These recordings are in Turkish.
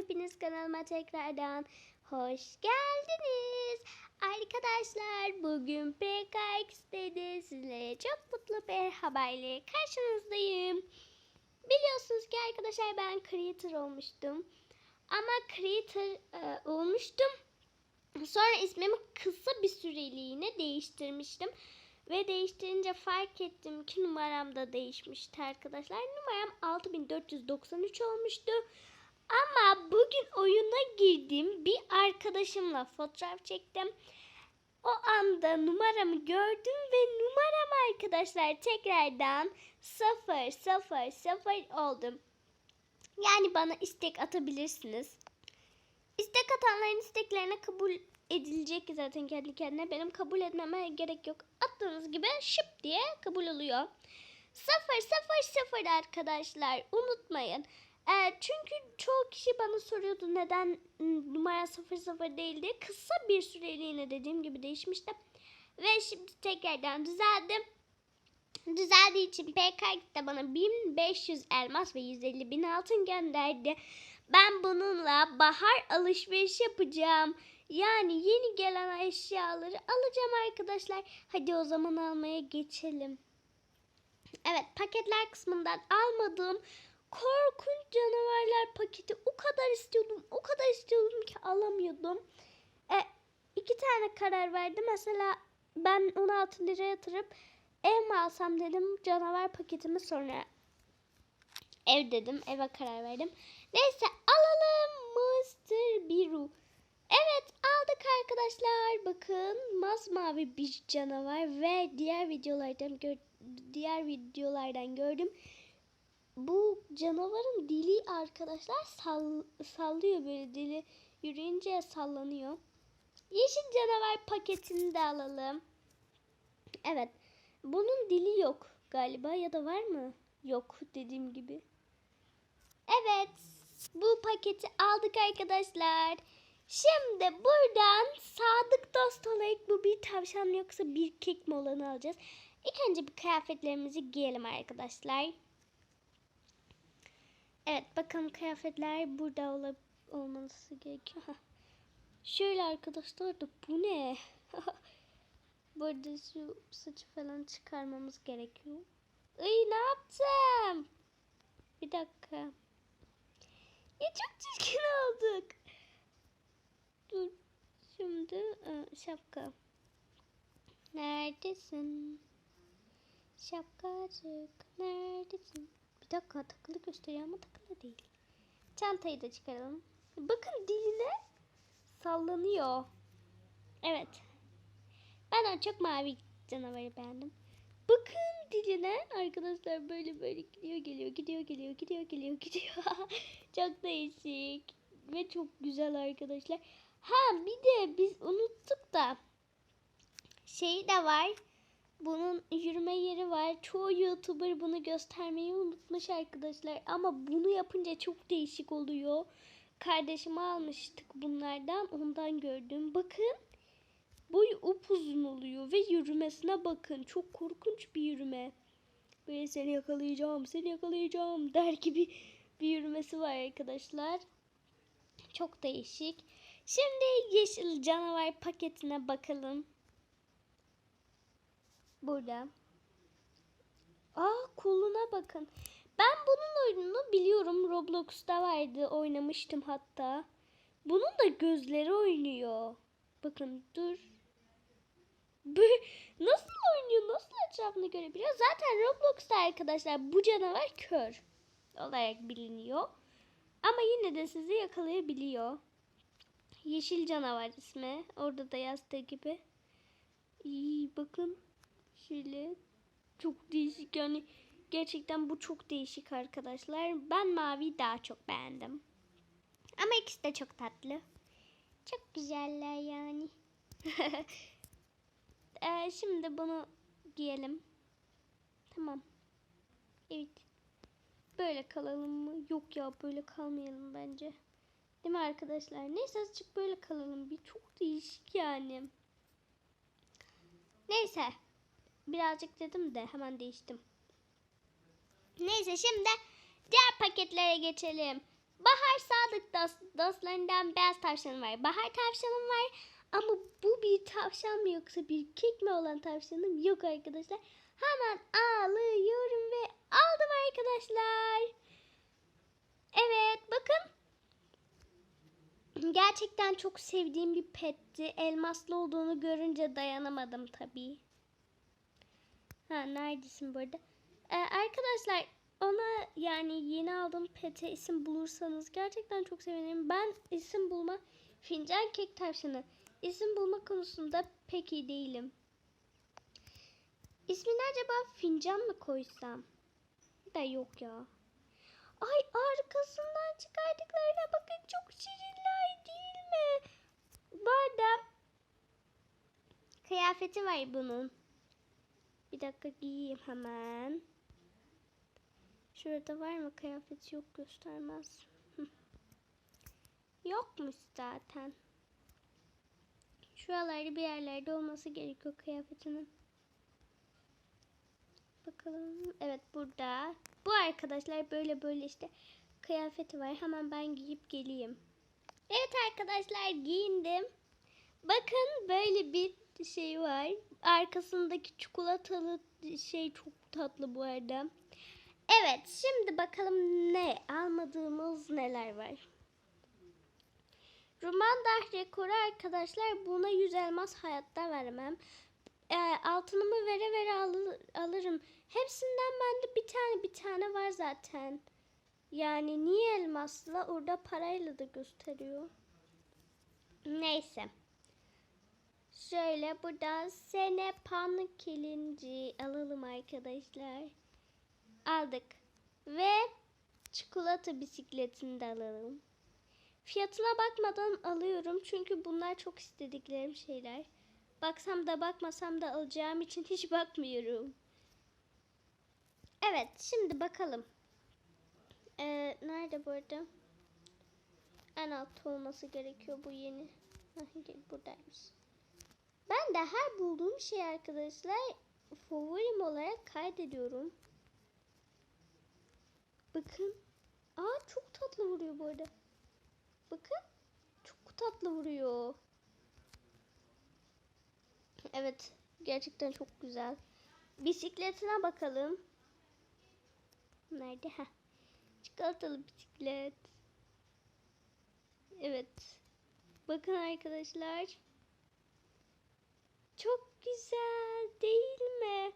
Hepiniz kanalıma tekrardan hoş geldiniz. Arkadaşlar bugün PKX'de sizlere çok mutlu bir haberle karşınızdayım. Biliyorsunuz ki arkadaşlar ben creator olmuştum. Ama creator e, olmuştum. Sonra ismimi kısa bir süreliğine değiştirmiştim. Ve değiştirince fark ettim ki numaram da değişmişti arkadaşlar. Numaram 6493 olmuştu. Ama bugün oyuna girdim. Bir arkadaşımla fotoğraf çektim. O anda numaramı gördüm ve numaram arkadaşlar tekrardan 000 oldum. Yani bana istek atabilirsiniz. İstek atanların isteklerine kabul edilecek zaten kendi kendine. Benim kabul etmeme gerek yok. Attığınız gibi şıp diye kabul oluyor. 000 arkadaşlar unutmayın. Ee, çünkü çoğu kişi bana soruyordu neden ım, numara 00 değil diye. Kısa bir süreliğine dediğim gibi değişmişti. Ve şimdi tekrardan düzeldim. Düzeldiği için PKX de bana 1500 elmas ve 150 bin altın gönderdi. Ben bununla bahar alışveriş yapacağım. Yani yeni gelen eşyaları alacağım arkadaşlar. Hadi o zaman almaya geçelim. Evet paketler kısmından almadığım korkunç canavarlar paketi o kadar istiyordum. O kadar istiyordum ki alamıyordum. E, iki tane karar verdim. Mesela ben 16 liraya yatırıp ev mi alsam dedim canavar paketimi sonra ev dedim. Eve karar verdim. Neyse alalım Monster Biru. Evet aldık arkadaşlar. Bakın masmavi bir canavar ve diğer videolardan diğer videolardan gördüm. Bu canavarın dili arkadaşlar sall sallıyor böyle dili yürüyünce sallanıyor. Yeşil canavar paketini de alalım. Evet. Bunun dili yok galiba ya da var mı? Yok dediğim gibi. Evet. Bu paketi aldık arkadaşlar. Şimdi buradan sadık dost olarak bu bir tavşan yoksa bir kek mi olanı alacağız. İlk önce bir kıyafetlerimizi giyelim arkadaşlar. Evet bakın kıyafetler burada ol olması gerekiyor. Şöyle arkadaşlar da bu ne? burada şu saçı falan çıkarmamız gerekiyor. Ay ne yaptım? Bir dakika. Ya çok çirkin olduk. Dur. Şimdi e, şapka. Neredesin? Şapkacık neredesin? Bir dakika takılı gösteriyor ama takılı değil. Çantayı da çıkaralım. Bakın diline sallanıyor. Evet. Ben en çok mavi canavarı beğendim. Bakın diline arkadaşlar böyle böyle gidiyor geliyor gidiyor geliyor gidiyor geliyor gidiyor. çok değişik ve çok güzel arkadaşlar. Ha bir de biz unuttuk da şey de var. Bunun yürüme yeri var. Çoğu YouTuber bunu göstermeyi unutmuş arkadaşlar. Ama bunu yapınca çok değişik oluyor. Kardeşime almıştık bunlardan. Ondan gördüm. Bakın. Boyu upuzun oluyor ve yürümesine bakın. Çok korkunç bir yürüme. Böyle seni yakalayacağım, seni yakalayacağım der gibi bir yürümesi var arkadaşlar. Çok değişik. Şimdi yeşil canavar paketine bakalım. Burada. Aa koluna bakın. Ben bunun oyununu biliyorum. Roblox'ta vardı. Oynamıştım hatta. Bunun da gözleri oynuyor. Bakın dur. Nasıl oynuyor? Nasıl etrafını görebiliyor? Zaten Roblox'ta arkadaşlar bu canavar kör olarak biliniyor. Ama yine de sizi yakalayabiliyor. Yeşil canavar ismi. Orada da yazdığı gibi. İyi bakın. Şöyle çok değişik yani gerçekten bu çok değişik arkadaşlar. Ben mavi daha çok beğendim. Ama ikisi de çok tatlı. Çok güzeller yani. Ee, şimdi bunu giyelim. Tamam. Evet. Böyle kalalım mı? Yok ya böyle kalmayalım bence. Değil mi arkadaşlar? Neyse azıcık böyle kalalım. Bir çok değişik yani. Neyse. Birazcık dedim de hemen değiştim. Neyse şimdi diğer paketlere geçelim. Bahar Sadık dost, dostlarından beyaz tavşanım var. Bahar tavşanım var. Ama bu bir tavşan mı yoksa bir kek mi olan tavşanım yok arkadaşlar. Hemen alıyorum ve aldım arkadaşlar. Evet bakın. Gerçekten çok sevdiğim bir petti. Elmaslı olduğunu görünce dayanamadım tabii. Ha neredesin burada? Ee, arkadaşlar ona yani yeni aldığım pete isim bulursanız gerçekten çok sevinirim. Ben isim bulma fincan kek tavşanı isim bulma konusunda pek iyi değilim. İsmini acaba fincan mı koysam? Da yok ya. Ay arkasından çıkardıklarına bakın çok şirinler değil mi? Bu arada kıyafeti var bunun. Bir dakika giyeyim hemen. Şurada var mı kıyafeti yok göstermez. Yokmuş zaten. Şuralarda bir yerlerde olması gerekiyor kıyafetinin. Bakalım. Evet burada. Bu arkadaşlar böyle böyle işte kıyafeti var. Hemen ben giyip geleyim. Evet arkadaşlar giyindim. Bakın böyle bir şey var. Arkasındaki çikolatalı şey çok tatlı bu arada. Evet şimdi bakalım ne almadığımız neler var. Rumandah rekoru arkadaşlar buna 100 elmas hayatta vermem. E, altınımı vere vere alır, alırım. Hepsinden bende bir tane bir tane var zaten. Yani niye elmasla orada parayla da gösteriyor. Neyse. Şöyle buradan sene pan kilinci alalım arkadaşlar. Aldık. Ve çikolata bisikletini de alalım. Fiyatına bakmadan alıyorum çünkü bunlar çok istediklerim şeyler. Baksam da bakmasam da alacağım için hiç bakmıyorum. Evet şimdi bakalım. Ee, nerede bu arada? En altta olması gerekiyor bu yeni. Buradaymış. Ben de her bulduğum şey arkadaşlar favorim olarak kaydediyorum. Bakın. Aa çok tatlı vuruyor bu arada. Bakın. Çok tatlı vuruyor. Evet. Gerçekten çok güzel. Bisikletine bakalım. Nerede? Heh. Çikolatalı bisiklet. Evet. Bakın arkadaşlar. Çok güzel değil mi?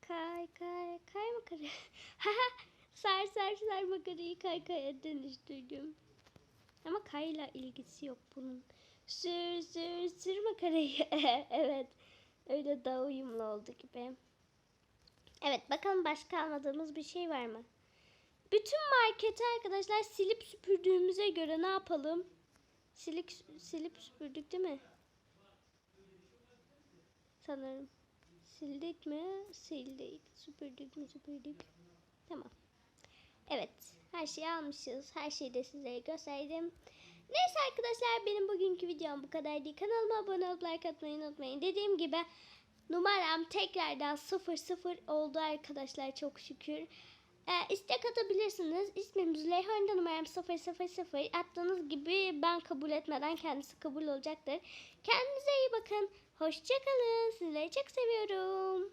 Kay kay kay makarı. sar sar sar makarayı kay kaya dönüştürdüm. Ama kayla ilgisi yok bunun. Sür sür sür makarayı. evet. Öyle daha uyumlu oldu gibi. Evet bakalım başka almadığımız bir şey var mı? Bütün marketi arkadaşlar silip süpürdüğümüze göre ne yapalım? Silip, silip süpürdük değil mi? Sanırım. Sildik mi? Sildik. Süpürdük mü? Süpürdük. Tamam. Evet. Her şeyi almışız. Her şeyi de sizlere gösterdim. Neyse arkadaşlar benim bugünkü videom bu kadardı. Kanalıma abone olup like atmayı unutmayın. Dediğim gibi numaram tekrardan 00 oldu arkadaşlar çok şükür. Ee, istek atabilirsiniz. İsmim Züleyha Önde numaram 000. Attığınız gibi ben kabul etmeden kendisi kabul olacaktır. Kendinize iyi bakın. Hoşçakalın. Sizleri çok seviyorum.